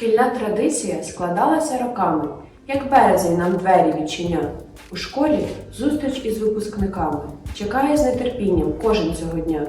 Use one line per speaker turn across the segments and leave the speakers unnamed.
Шкільна традиція складалася роками, як березень нам двері відчиняв. У школі зустріч із випускниками. Чекає з нетерпінням кожен цього дня.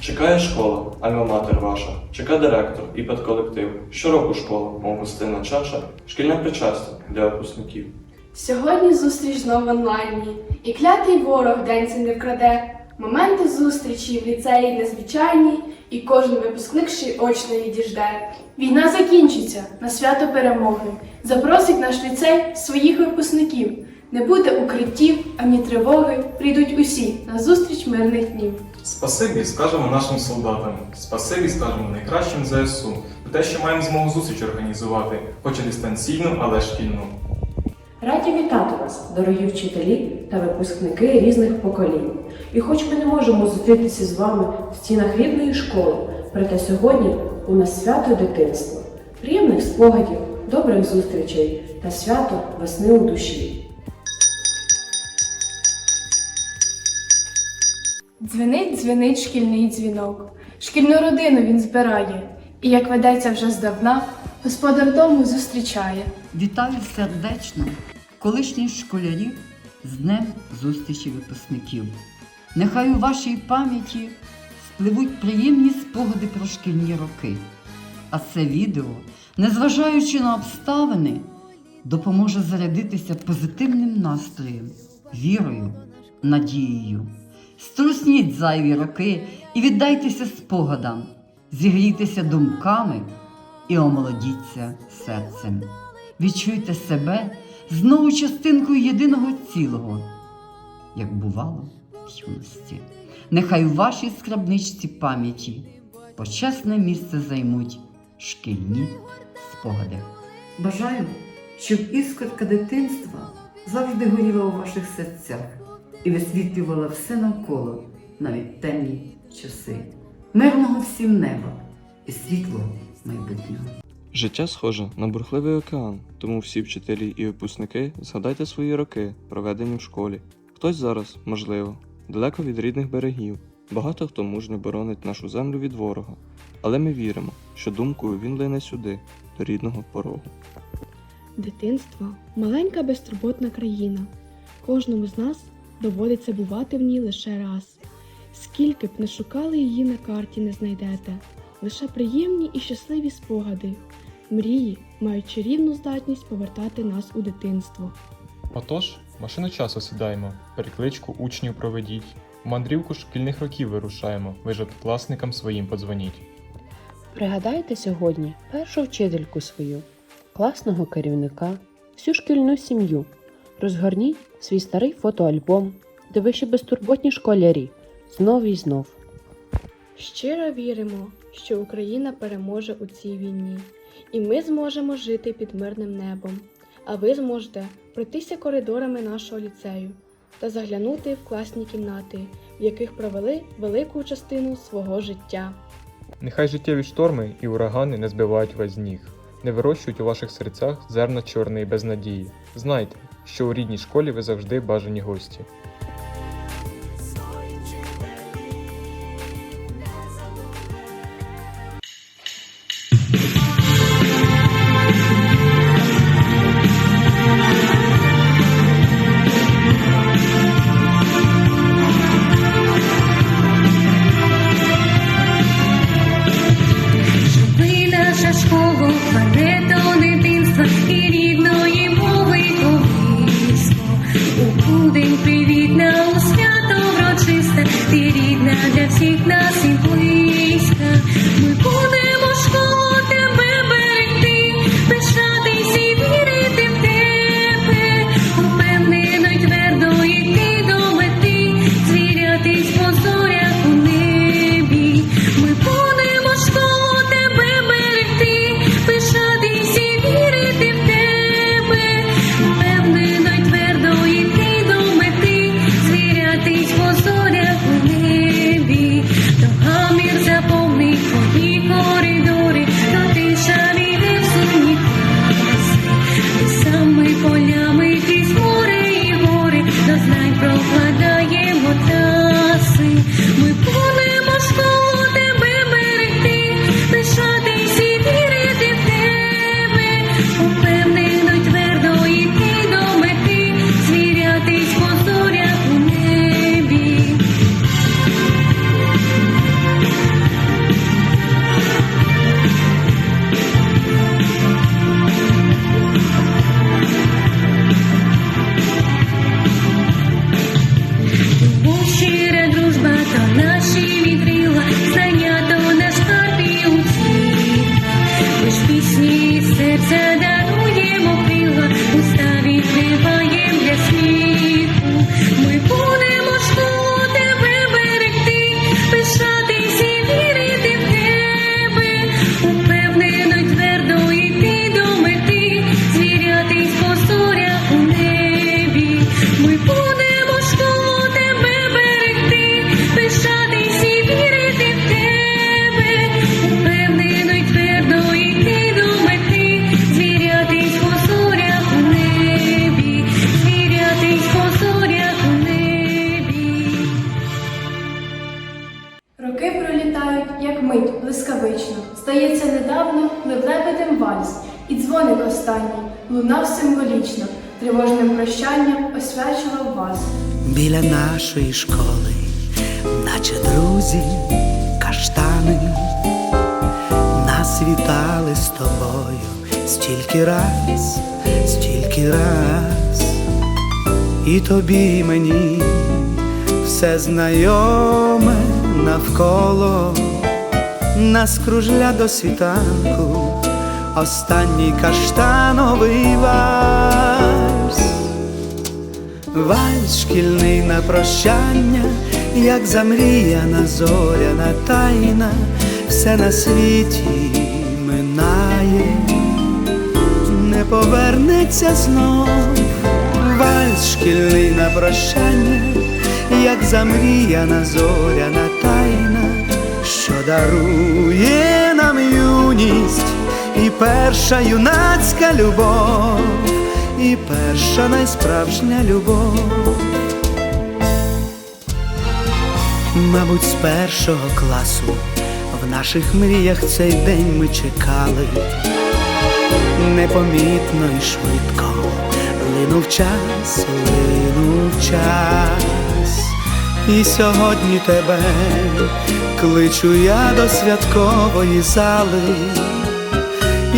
Чекає школа, альма-матер ваша, чекає директор і педколектив. Щороку школа, мов гостинна чаша, шкільне причастя для випускників.
Сьогодні зустріч знов в онлайні, і клятий ворог день це не вкраде. Моменти зустрічі в ліцеї незвичайні, і кожен випускник ще й очно відіжде. Війна закінчиться на свято перемоги. Запросить наш ліцей своїх випускників. Не буде укриттів ані тривоги. Прийдуть усі на зустріч мирних днів.
Спасибі скажемо нашим солдатам. Спасибі скажемо найкращим ЗСУ за те, що маємо змогу зустріч організувати, хоч і дистанційну, але шкільну.
Раді вітати вас, дорогі вчителі та випускники різних поколінь. І хоч ми не можемо зустрітися з вами в стінах рідної школи, проте сьогодні у нас свято дитинства, приємних спогадів, добрих зустрічей та свято весни у душі.
Дзвенить, дзвенить шкільний дзвінок. Шкільну родину він збирає, і як ведеться вже здавна, господар дому зустрічає.
Вітаю сердечно колишніх школярів з Днем зустрічі випускників. Нехай у вашій пам'яті спливуть приємні спогади про шкільні роки. А це відео, незважаючи на обставини, допоможе зарядитися позитивним настроєм, вірою, надією. Струсніть зайві роки і віддайтеся спогадам, зігрійтеся думками і омолодіться серцем. Відчуйте себе знову частинкою єдиного цілого, як бувало в юності. Нехай у вашій скрабничці пам'яті почесне місце займуть шкільні спогади. Бажаю, щоб іскорка дитинства завжди горіла у ваших серцях і висвітлювала все навколо, навіть темні часи. Мирного всім неба і світлого майбутнього.
Життя схоже на бурхливий океан, тому всі вчителі і випускники згадайте свої роки, проведені в школі. Хтось зараз, можливо, далеко від рідних берегів, багато хто мужньо боронить нашу землю від ворога. Але ми віримо, що думкою він лине сюди, до рідного порогу.
Дитинство маленька безтурботна країна. Кожному з нас доводиться бувати в ній лише раз. Скільки б не шукали її на карті, не знайдете. Лише приємні і щасливі спогади. Мрії мають чарівну здатність повертати нас у дитинство.
Отож, машину часу сідаємо, перекличку учнів проведіть. В мандрівку шкільних років вирушаємо, ви ж однокласникам своїм подзвоніть.
Пригадайте сьогодні першу вчительку свою, класного керівника, всю шкільну сім'ю. Розгорніть свій старий фотоальбом, де ви ще безтурботні школярі, знов і знов.
Щиро віримо, що Україна переможе у цій війні, і ми зможемо жити під мирним небом. А ви зможете пройтися коридорами нашого ліцею та заглянути в класні кімнати, в яких провели велику частину свого життя.
Нехай життєві шторми і урагани не збивають вас з ніг, не вирощують у ваших серцях зерна чорної безнадії. Знайте, що у рідній школі ви завжди бажані гості.
Тривожним прощанням освячував вас.
біля нашої школи, наче друзі, каштани, нас вітали з тобою стільки раз, стільки раз, і тобі і мені все знайоме навколо, нас кружля до світанку, останній каштановий вальс. Вальс шкільний на прощання, як замріяна зоряна тайна, все на світі минає, не повернеться знов. Вальс шкільний на прощання, як замріяна зоряна тайна, що дарує нам юність і перша юнацька любов і перша найсправжня любов. Мабуть, з першого класу в наших мріях цей день ми чекали. Непомітно і швидко линув час, линув час. І сьогодні тебе кличу я до святкової зали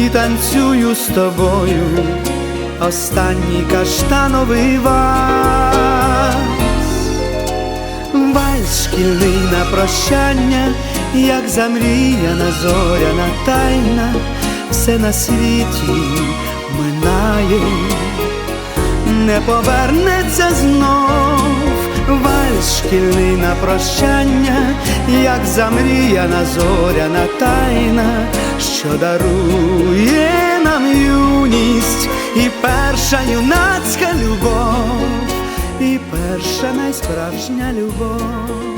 і танцюю з тобою останній каштановий вальс. Вальс шкільний на прощання, як замріяна зоряна тайна, все на світі минає, не повернеться знов. Вальс шкільний на прощання, як замріяна зоряна тайна, що дарує нам юність і перша юнацька любов, і перша найсправжня любов.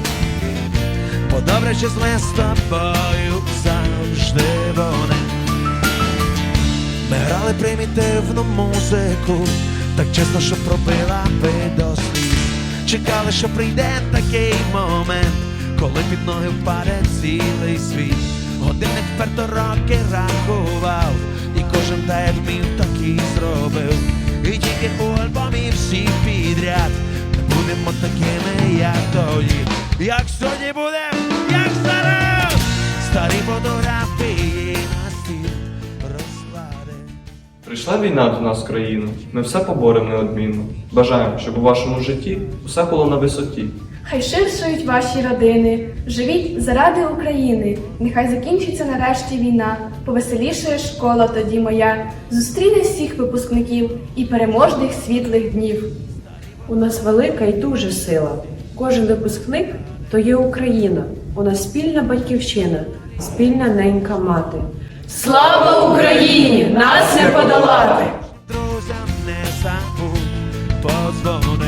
Бо добре чи з тобою завжди вони. Ми грали примітивну музику, так чесно, що пробила би до сліз. Чекали, що прийде такий момент, коли під ноги впаде цілий світ. Годинник вперто роки рахував, і кожен та як вмів, так і зробив. І тільки у альбомі всі підряд не будемо такими, як тоді. Як сьогодні будем, як зараз, старі фотографії на стіл розклади.
Прийшла війна до нас в країну, ми все поборемо неодмінно. Бажаємо, щоб у вашому житті усе було на висоті.
Хай ширшують ваші родини, живіть заради України. Нехай закінчиться нарешті війна, повеселішає школа тоді моя, зустріне всіх випускників і переможних світлих днів.
У нас велика і дуже сила. Кожен випускник то є Україна. Вона спільна батьківщина, спільна ненька мати. Слава Україні! Нас не подолати! Друзям не забудь, позвони.